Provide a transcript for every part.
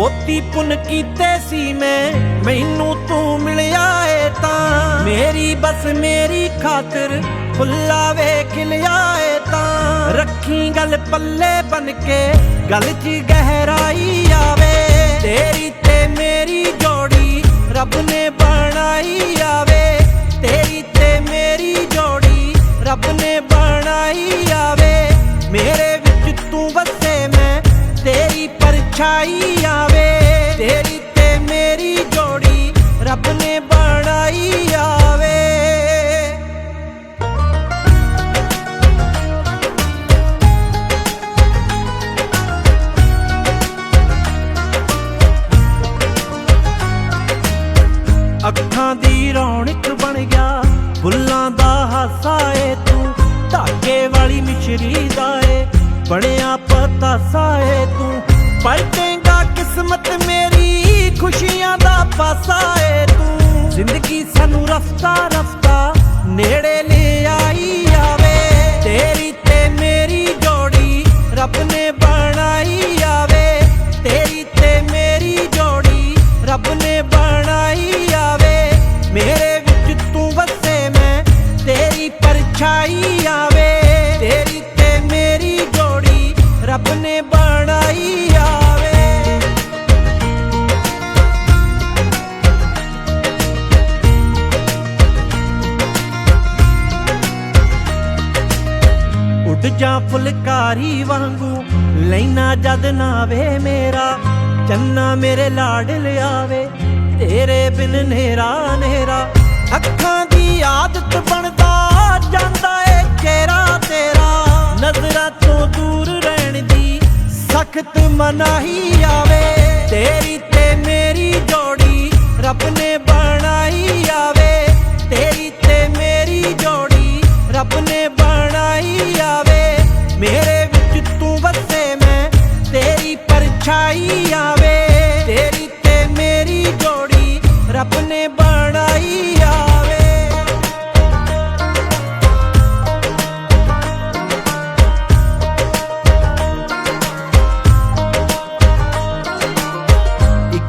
ਮੋਤੀ ਪੁੰਨ ਕੀਤੇ ਸੀ ਮੈਂ, ਮੈਨੂੰ ਤੂੰ ਮਿਲਿਆ ਏ ਤਾਂ। ਮੇਰੀ ਬਸ ਮੇਰੀ ਖਾਤਰ ਫੁੱਲਾ ਵੇ ਖਿਲਿਆ ਏ ਤਾਂ। ਰੱਖੀ ਗੱਲ ਪੱਲੇ ਬਨ ਕੇ, ਗੱਲ 'ਚ ਗਹਿਰਾਈ ਆਵੇ। ਤੇਰੀ ਤੇ ਮੇਰੀ ਜੋੜੀ ਰੱਬ ਨੇ ਬਣਾਈ ਆਵੇ। ਤੇਰੀ ਤੇ ਮੇਰੀ ਜੋੜੀ ਰੱਬ ਨੇ ਬਣਾਈ ਆਵੇ। ਮੇਰੇ ਵਿੱਚ ਤੂੰ ਵਸੇ ਮੈਂ, ਤੇਰੀ ਪਰਛਾਈ ਰੱਬ ਨੇ ਬਣਾਈ ਆਵੇ। ਅੱਖਾਂ ਦੀ ਰੌਣਕ ਬਣ ਗਿਆ, ਫੁੱਲਾਂ ਦਾ ਹਾਸਾ ਏ ਤੂੰ, ਧਾਗੇ ਵਾਲੀ ਮਿਸ਼ਰੀ ਦਾ ਏ, ਬਣਿਆ ਪਤਾਸਾ ਏ ਤੂੰ। ਪਲਟੇਗਾ ਕਿਸਮਤ ਮੇਰੀ ਖੁਸ਼ੀਆਂ ਦਾ ਪਾਸਾ ਏ ਤੂੰ। ਜ਼ਿੰਦਗੀ ਸਾਨੂੰ ਰਫਤਾ ਰਫਤਾ ਨੇੜੇ ਲੈ ਆਈ ਆਵੇ। ਤੇਰੀ ਤੇ ਮੇਰੀ ਜੋੜੀ ਰੱਬ ਨੇ ਬਣਾਈ ਆਵੇ। ਤੇਰੀ ਤੇ ਮੇਰੀ ਜੋੜੀ ਰੱਬ ਨੇ ਬਣਾਈ ਆਵੇ। ਮੇਰੇ ਵਿੱਚ ਤੂੰ ਵਸੇ ਮੈਂ, ਤੇਰੀ ਪਰਛਾਈ ਆਵੇ। ਤੇਰੀ ਤੇ ਮੇਰੀ ਜੋੜੀ ਰੱਬ ਨੇ ਉੱਡ ਜਾ ਫੁਲਕਾਰੀ ਵਾਂਗੂ ਲੈਣਾ ਜਦ ਨਾ ਵੇ ਮੇਰਾ, ਚੰਨਾ ਮੇਰੇ ਲਾਡ ਲਿਆਵੇ, ਤੇਰੇ ਬਿਨ ਨੇਰਾ ਨੇਰਾ ਅੱਖਾਂ ਦੀ ਆਦਤ ਬਣਦਾ ਜਾਂਦਾ ਏ ਚਿਹਰਾ ਤੇਰਾ। ਨਜ਼ਰਾਂ ਤੋਂ ਦੂਰ ਰਹਿਣ ਦੀ ਸਖਤ ਮਨਾਹੀ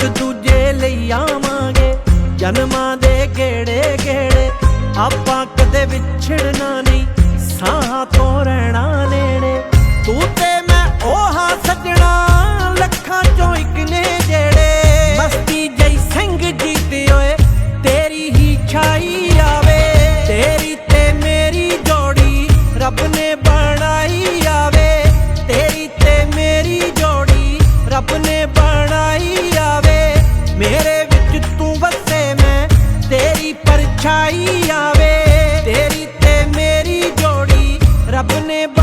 ਇੱਕ ਦੂਜੇ ਲਈ ਆਵਾਂਗੇ। ਜਨਮਾਂ ਦੇ ਗੇੜੇ ਗੇੜੇ ਆਪਾਂ ਕਦੇ ਵਿਛੜਨਾ ਨਹੀਂ, ਸਾਹ ਤੋਂ ਰਹਿਣਾ ਨੇੜੇ। ਤੂੰ ਤੇ ਮੈਂ ਉਹ रब ने